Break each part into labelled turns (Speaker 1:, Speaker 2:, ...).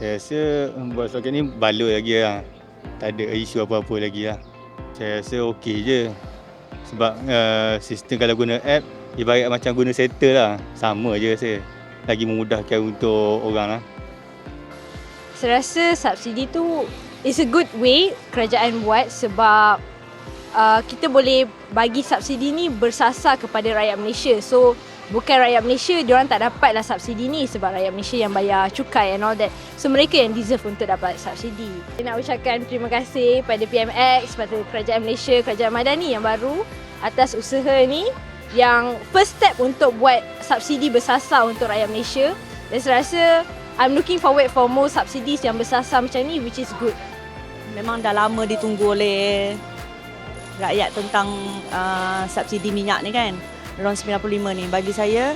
Speaker 1: Saya rasa buat setakat ni baloi lagi lah. Tak ada isu apa-apa lagi lah. Saya rasa okey je. Sebab uh, sistem kalau guna app, ibarat macam guna settle lah. Sama je saya. Lagi memudahkan untuk orang lah.
Speaker 2: Saya rasa subsidi tu is a good way kerajaan buat sebab uh, kita boleh bagi subsidi ni bersasar kepada rakyat Malaysia. So bukan rakyat Malaysia diorang tak dapat lah subsidi ni sebab rakyat Malaysia yang bayar cukai and all that. So mereka yang deserve untuk dapat subsidi. Saya nak ucapkan terima kasih pada PMX, pada kerajaan Malaysia, kerajaan Madani yang baru atas usaha ni yang first step untuk buat subsidi bersasar untuk rakyat Malaysia. Dan saya rasa I'm looking forward for more subsidies yang bersasar macam ni which is good.
Speaker 3: Memang dah lama ditunggu oleh rakyat tentang uh, subsidi minyak ni kan. Ron 95 ni bagi saya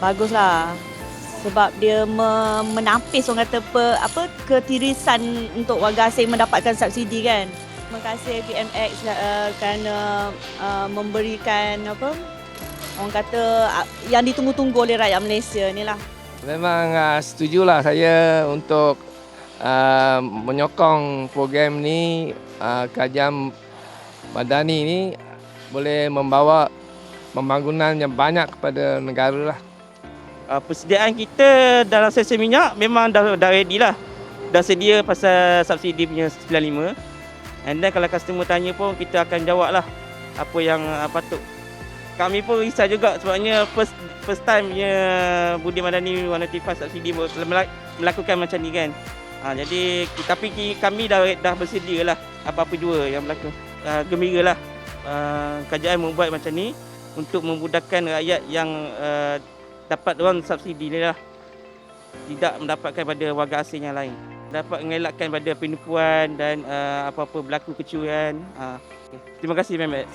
Speaker 3: baguslah sebab dia me- menapis orang kata pe, apa ketirisan untuk warga asing mendapatkan subsidi kan. Terima kasih PMX uh, kerana uh, memberikan apa orang kata uh, yang ditunggu-tunggu oleh rakyat Malaysia ni lah.
Speaker 4: Memang uh, setujulah saya untuk uh, menyokong program ni uh, kajian madani ni boleh membawa pembangunan yang banyak kepada negara lah.
Speaker 5: uh, persediaan kita dalam sektor minyak memang dah, dah ready lah. Dah sedia pasal subsidi punya 95. And then kalau customer tanya pun kita akan jawab lah apa yang uh, patut. Kami pun risau juga sebabnya first first time punya Budi Madani 195 subsidi mel- melakukan macam ni kan. Ha, jadi tapi kami dah dah bersedia lah apa-apa jua yang berlaku. Uh, gembira lah. Uh, kerajaan membuat macam ni untuk memudahkan rakyat yang uh, dapat orang subsidi ni lah. Tidak mendapatkan pada warga asing yang lain. Dapat mengelakkan pada penipuan dan uh, apa-apa berlaku kecurian uh, okay. terima kasih Mehmet